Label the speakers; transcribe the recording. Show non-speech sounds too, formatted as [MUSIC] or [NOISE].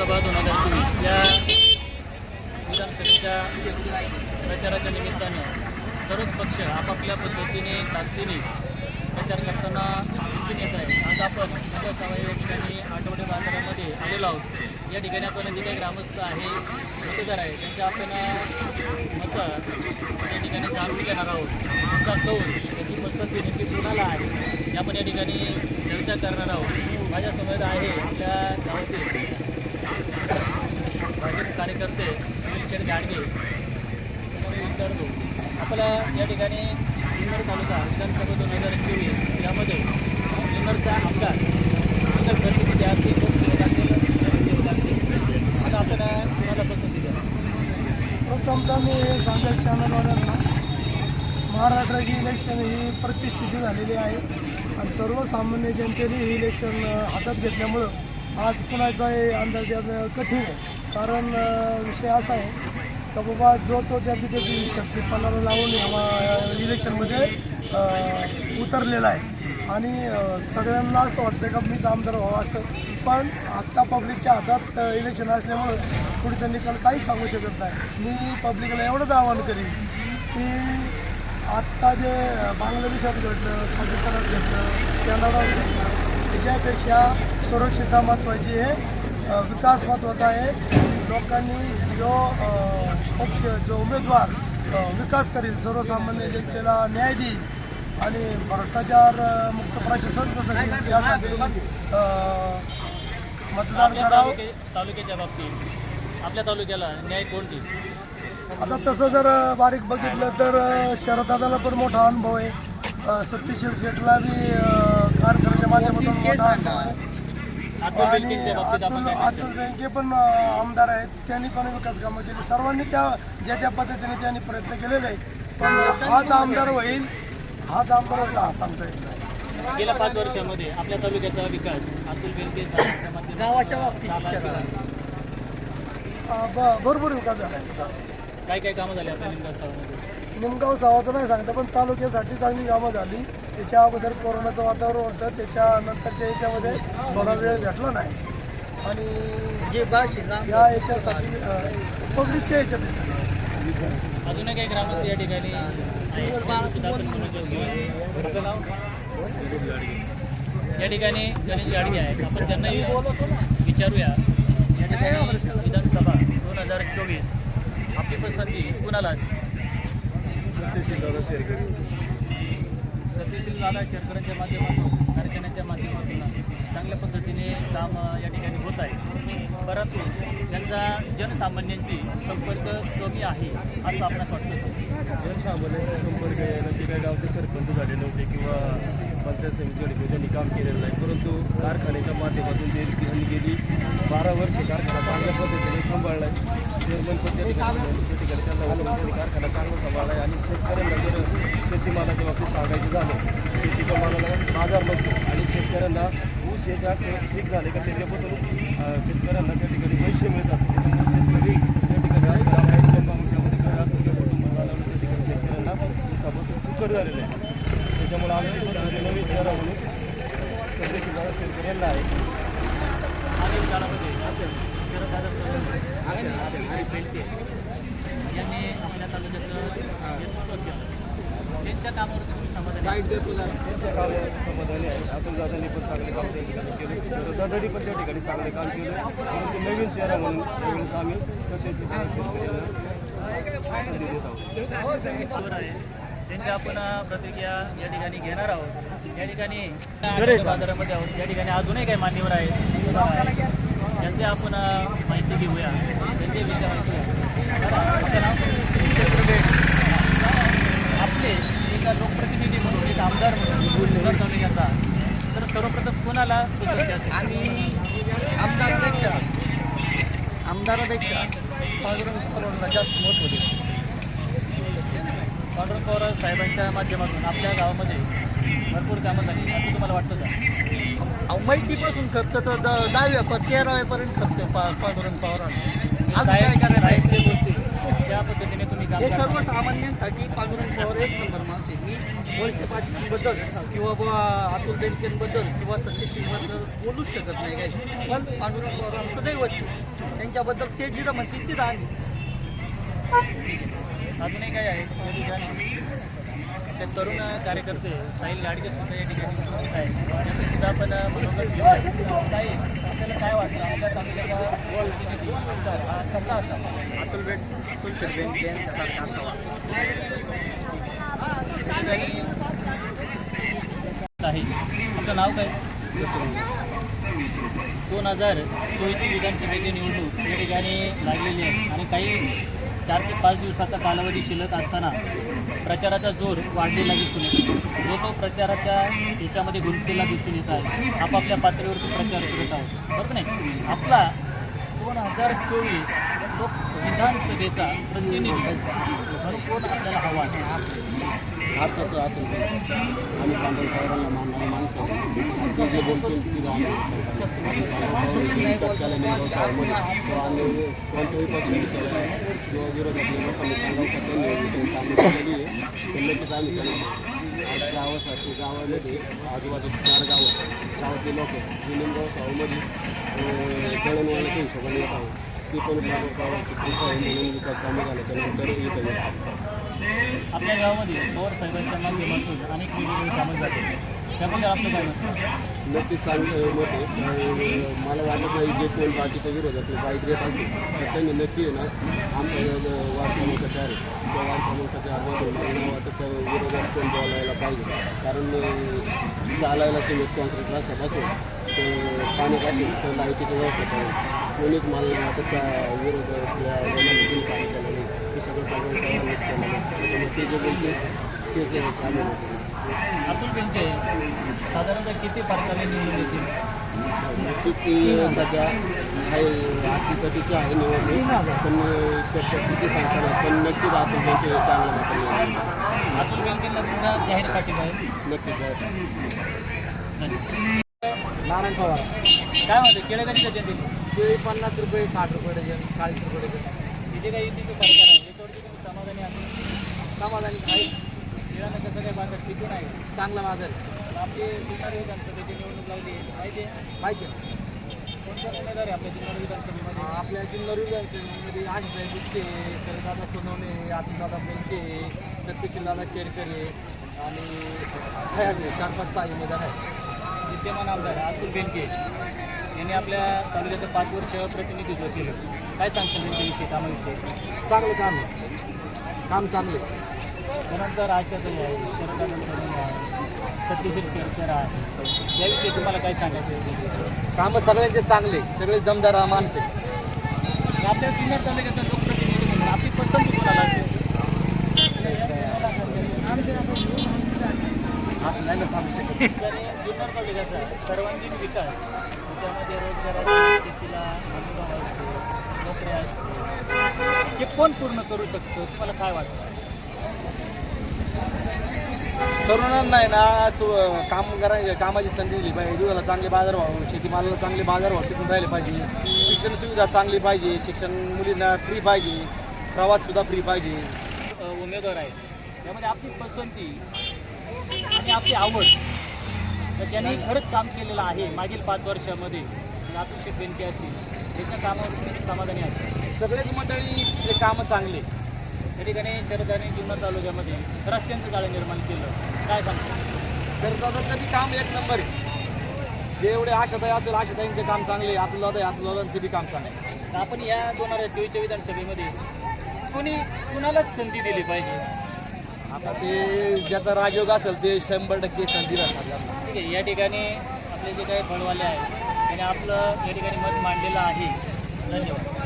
Speaker 1: विधानसभा दोन हजार चोवीस या विधानसभेच्या प्रचाराच्या निमित्तानं सर्वच पक्ष आपापल्या पद्धतीने ताकदीने प्रचार करताना दिसून येत आहे आज आपण नगर सवाई या ठिकाणी आठवडे बाजारामध्ये आलेलो आहोत. या ठिकाणी आपण जे काही ग्रामस्थ आहे मतदार आहे त्यांच्या आपण मतं या ठिकाणी जाणून घेणार आहोत. आमचा कौल त्याची पसंती नेमकी कुणाला आहे आपण या ठिकाणी चर्चा करणार आहोत. माझ्यासमोर आहे आपल्या गावातील कार्यकर्ते सुनील गाडगे विचारतो आपला या ठिकाणी जुन्नर तालुका विधानसभा दोन हजार चोवीस यामध्ये जुन्नरचा आमदार जुन्नर घरगुती असतील लोकसेवक असेल असेल. आता आपण तुम्हाला पसंती द्या.
Speaker 2: प्रथमतः मी हे सांगेल चॅनलवाल्यांना महाराष्ट्राची इलेक्शन ही प्रतिष्ठित झालेली आहे. आणि सर्वसामान्य जनतेने ही इलेक्शन हातात घेतल्यामुळं आज कुणाचाही अंदाज देणं कठीण आहे. कारण विषय असा आहे का बाबा जो तो ज्याची त्याची शक्ती पन्नाला लावून इलेक्शनमध्ये उतरलेला आहे. आणि सगळ्यांना असं वाटतं का मीच आमदार व्हावं असं. पण आत्ता पब्लिकच्या हातात इलेक्शन असल्यामुळं पुढचा निकाल काही सांगू शकत नाही. मी पब्लिकला एवढंच आवाहन करीन की आत्ता जे बांगलादेशात घडलं पाकिस्तानात घडलं कॅनडात घडलं त्याच्यापेक्षा सुरक्षितता महत्त्वाची आहे. विकास महत्त्वाचा आहे. लोकांनी जो पक्ष जो उमेदवार विकास करील सर्वसामान्य जनतेला न्याय देईल आणि भ्रष्टाचार मुक्त प्रशासन कसं घेईल यासाठी मतदान करावं.
Speaker 1: तालुके तालुक्याच्या बाबतीत आपल्या तालुक्याला न्याय कोण देईल
Speaker 2: आता तसं जर बारीक बघितलं तर शरदादाला पण मोठा अनुभव आहे. सत्यशील शेठला बी कारखान्याच्या माध्यमातून मोठा अनुभव आहे. आणि अतुल अतुल? बेनके पण आमदार आहेत. त्यांनी पण विकास कामं केली. सर्वांनी त्या ज्या ज्या पद्धतीने त्यांनी प्रयत्न केलेले आहेत. पण हाच आमदार होईल. हाच आमदार होईल हा सांगता येत नाही
Speaker 1: गेल्या पाच वर्षामध्ये आपल्या तालुक्याचा विकास अतुल साहेबांच्या माध्यमातून
Speaker 2: गावाच्या बाबतीत
Speaker 1: झाला.
Speaker 2: विचारा.
Speaker 1: का?
Speaker 2: अ, ब- भरपूर विकास झाला आहे त्याचा
Speaker 1: काय काय कामं झाली आपल्या लिंगा साहेबांमध्ये
Speaker 2: निमगाव सावाचं नाही सांगता पण तालुक्यासाठी चांगली कामं झाली. त्याच्या अगोदर कोरोनाचं वातावरण होतं त्याच्यानंतरच्या याच्यामध्ये थोडा वेळ भेटला नाही. आणि
Speaker 3: जे भाषे
Speaker 2: या याच्यासाठी पब्लिकच्या याच्यात.
Speaker 1: अजूनही काही ग्रामस्थ या ठिकाणी? या ठिकाणी गणेश गाडगे आहेत. आपण त्यांनाही विचारूया. या ठिकाणी विधानसभा दोन हजार चोवीस आपली पसंती कुणाला सत्यशील शेतकरी सत्यशील दादा शेरकरांच्या माध्यमातून कारखान्याच्या माध्यमातून. चांगल्या पद्धतीने काम या ठिकाणी होत आहे. परंतु त्यांचा जनसामान्यांची संपर्क कमी आहे असं आपणास वाटतं
Speaker 4: जनसामान्यांचा संपर्क यायला काही गावचे सरपंच झालेले होते किंवा पंचायत समिती त्यांनी काम केलेलं नाही. परंतु कारखान्याच्या माध्यमातून जे त्यांनी गेली बारा वर्ष कारखाना चांगल्या पद्धतीने सांभाळला आहे चेअरमन पण त्या ठिकाणी त्यांना कारखाना चांगला सांभाळला आहे आणि शेतकऱ्यांना जर शेतीमालाच्या बाबतीत सांगायचं झालं शेतीच्या मालाला बाजार नसतो आणि शेतकऱ्यांना ऊस याचे अक्षर झाले का त्याच्यापासून अं, शेतकऱ्यांना त्या ठिकाणी पैसे मिळतात. शेतकरी त्या ठिकाणी आज आहेत जन्ममुक्तामध्ये घर असेल किंवा कुटुंब चालवलं त्या ठिकाणी शेतकऱ्यांना ऊसापासून सुकर झालेलं आहे. त्याच्यामुळे आमची पद्धती नवीन शहरा म्हणून सध्याची जरा शेतकरी आहे.
Speaker 1: यांनी आपल्या तालुक्याचं त्यांच्या
Speaker 4: कामावर समाधानी आहे अतुल दादांनी पण चांगले काम त्या ठिकाणी केले. शरदादांनी पण त्या ठिकाणी चांगले काम केले. परंतु नवीन चेहरा म्हणून त्यावेळेस आम्ही सध्याची जरा शेतकऱ्यांना
Speaker 1: आहे. त्यांच्या आपण प्रतिक्रिया या ठिकाणी घेणार आहोत. या ठिकाणी बाजारामध्ये आहोत. या ठिकाणी अजूनही काही मान्यवर आहेत. त्यांचे आपण माहिती घेऊया. त्यांचे विचार ऐकूया दादा, आपलं नाव? आपले एका लोकप्रतिनिधी म्हणून एक आमदार म्हणून जुन्नर तालुक्याचा तर असेल
Speaker 3: आणि आमदारापेक्षा आमदारापेक्षा पांडुरंग पवारांना जास्त महत्त्व देतो
Speaker 1: पांडुरंग पवार साहेबांच्या माध्यमातून आपल्या गावामध्ये भरपूर कामं झाली. असं तुम्हाला वाटतं का?
Speaker 3: माहितीपासून खर्च तर द दहाव्या तेराव्यापर्यंत खर्च पा पांडुरंग पवारांना
Speaker 1: साहेब गोष्टी त्या पद्धतीने तुम्ही काम
Speaker 3: हे. सर्वसामान्यांसाठी पांडुरंग पवार एक नंबर माणूस आहे. मी वळसे पाटलांबद्दल किंवा बुवा अतुल बेनकेंबद्दल किंवा सत्यशीलबद्दल बोलूच शकत नाही काही. पण पांडुरंग पवार आमचं दैवत. त्यांच्याबद्दल ते जिथं म्हणतील तिथं आम्ही.
Speaker 1: अजूनही काय आहे? ते तरुण कार्यकर्ते साहिल लाडके सुद्धा या ठिकाणी उपस्थित आहेत. त्यांचं सुद्धा आपण मनोगत घेऊ आपल्याला काय वाटतं? आपल्या तालुक्याचा हा कसा असावा?
Speaker 3: अतुल बेन अतुल बेनके यांच्यासारखा असावा.
Speaker 1: आहे आपलं नाव काय? दोन हजार चोवीसची विधानसभेची निवडणूक या ठिकाणी लागलेली आहे. आणि काही चार ते पाच दिवसाचा कालावधी शिल्लक असताना प्रचाराचा जोर वाढलेला दिसून येतो. जो तो प्रचाराच्या याच्यामध्ये गुंतलेला दिसून येत आहे आपापल्या पातळीवरती प्रचार करत आहोत. बरोबर नाही? आपला दोन हजार चोवीस तो विधानसभेचा प्रतिनिधी म्हणून कोण आपल्याला हवा
Speaker 5: भारतात राहतो आम्ही पांढर पवारांना मानणारी माणसं ते जे बोलतील ते आणि कोणत्याही पक्षाने केलं किंवा विरोधातल्या लोकांनी सांगावं का त्यांनी कामं केलेली आहे. तर नक्कीच आम्ही त्यांना आज गावं सासू गावामध्ये आजूबाजूचे चार गावं गावातले लोक हे निमगाव सावमध्ये दळणवळणाच्या हिशोबाने येत आहोत. ती पण म्हणून विकास कामं झाल्याच्यानंतर येत आहोत
Speaker 1: आपल्या गावामध्ये पवार साहेबांच्या माध्यमातून अनेक वेगवेगळी कामं झाली त्याबद्दल आपलं काय मत आहे?
Speaker 5: नक्कीच चांगलं मत आहे. मला वाटत नाही जे कोण बाकीच्या विरोधात वाईट घेत असतील तर त्यांनी नक्की आहे ना आमच्या जो वार्ड क्रमांक चार आहे. त्या वार्ड क्रमांक चारमधून मला वाटत त्या विरोधात कोण बोलायला पाहिजे. कारण अं, चालायला सिमेंट कॉन्क्रीट रस्त्यापासून ते पाण्यापासून तर लाईटीची व्यवस्था करून कोणीच मला नाही वाटत त्या विरोधातल्या लोकांनी कोणी काम केलं नाही हे सगळं प्रॉब्लेम करायलाच केलं नाही त्याच्यामुळे ते जे बोलते तेच ते चालू होते
Speaker 1: अतुल साधारणतः किती फरकाने निवडून येतील?
Speaker 5: नक्की ती सध्या आहे अटीतटीची आहे निवडणूक पण शक्य किती सांगता नाही पण नक्कीच आपण त्यांचे चांगलं मत
Speaker 1: अतुल तुमचा जाहीर पाठिंबा आहे.
Speaker 5: नक्कीच
Speaker 1: धन्यवाद.
Speaker 3: नारायण पवार
Speaker 1: काय म्हणते केळं त्याच्यात
Speaker 3: ते पन्नास रुपये साठ रुपये डझन चाळीस रुपये डझन.
Speaker 1: इथे काही युतीचं सरकार आहे. याच्यावरती तुम्ही समाधानी आहात
Speaker 3: समाधानी आहे.
Speaker 1: केळानं कसं काय बाजार टिकून आहे?
Speaker 3: चांगला बाजार
Speaker 1: आपली विधानसभेची निवडणूक लागली माहिती आहे
Speaker 3: माहिती आहे.
Speaker 1: कोणता उमेदवार आहे आपल्या जुन्नर विधानसभेमध्ये?
Speaker 3: आपल्या जिल्हा विधानसभेमध्ये गुप्ते शरदादा सोनवणे अतुलदादा बेंके सत्यशीलदादा शेरकरे आणि चार पाच सहा उमेदवार आहेत.
Speaker 1: विद्यमान आमदार अतुल बेनके यांनी आपल्या तालुक्याचं पाच वर्ष प्रतिनिधित्व केलं. काय सांगता त्यांच्याविषयी कामाविषयी?
Speaker 3: चांगलं काम आहे. काम चांगलं आहे.
Speaker 1: त्यानंतर आशाताई आहे शरदानंद सोनवणे आहे सत्यशील शेरकर आहे. याविषयी तुम्हाला काय सांगायचं?
Speaker 3: कामं सगळ्यांचे चांगले सगळे दमदार माणसं
Speaker 1: आपल्या जुन्नर तालुक्याचा लोकप्रतिनिधी म्हणून आपली पसंती कोणाला असेल
Speaker 3: असं नाही सांगू शकत. [LAUGHS]
Speaker 1: आणि जुन्नर तालुक्याचा सर्वांगीण विकास. त्यामध्ये रोजगाराची शेतीला अनुदान असते नोकऱ्या असते. हे कोण पूर्ण करू शकतो? तुम्हाला काय वाटतं?
Speaker 3: तरुणांना आहे ना असं काम करा कामाची संधी दिली पाहिजे. दुधाला चांगले बाजार व्हावं शेतीमालाला चांगले बाजार व्हावं टिकून राहिले पाहिजे. शिक्षण सुविधा चांगली पाहिजे. शिक्षण मुलींना फ्री पाहिजे. प्रवाससुद्धा फ्री पाहिजे.
Speaker 1: उमेदवार आहेत. त्यामध्ये आपली पसंती आणि आपली आवड. तर त्यांनी खरंच काम केलेलं आहे मागील पाच वर्षामध्ये अतुल शेख बेनके असतील त्याच्या कामावर समाधानी आहे
Speaker 3: सगळेच मंडळीचे कामं चांगले.
Speaker 1: त्या ठिकाणी शरदाने जुन्नर तालुक्यामध्ये रस्त्यांचं जाळं निर्माण केलं. काय सांगतो?
Speaker 3: सरदादाचं बी काम एक नंबर आहे. जेवढे आशाताई असेल आशाताईंचे काम चांगले अतुलदादा अतुलदादांचे बी काम चांगले. आहे.
Speaker 1: तर आपण या दोन हजार चोवीसच्या विधानसभेमध्ये कोणी कुणालाच संधी दिली पाहिजे?
Speaker 3: आता ते ज्याचा राजयोग असेल ते शंभर टक्के संधी राहतात
Speaker 1: ठीक आहे या ठिकाणी आपले जे काही फळवाले आहेत त्यांनी आपलं या ठिकाणी मत मांडलेलं आहे. धन्यवाद.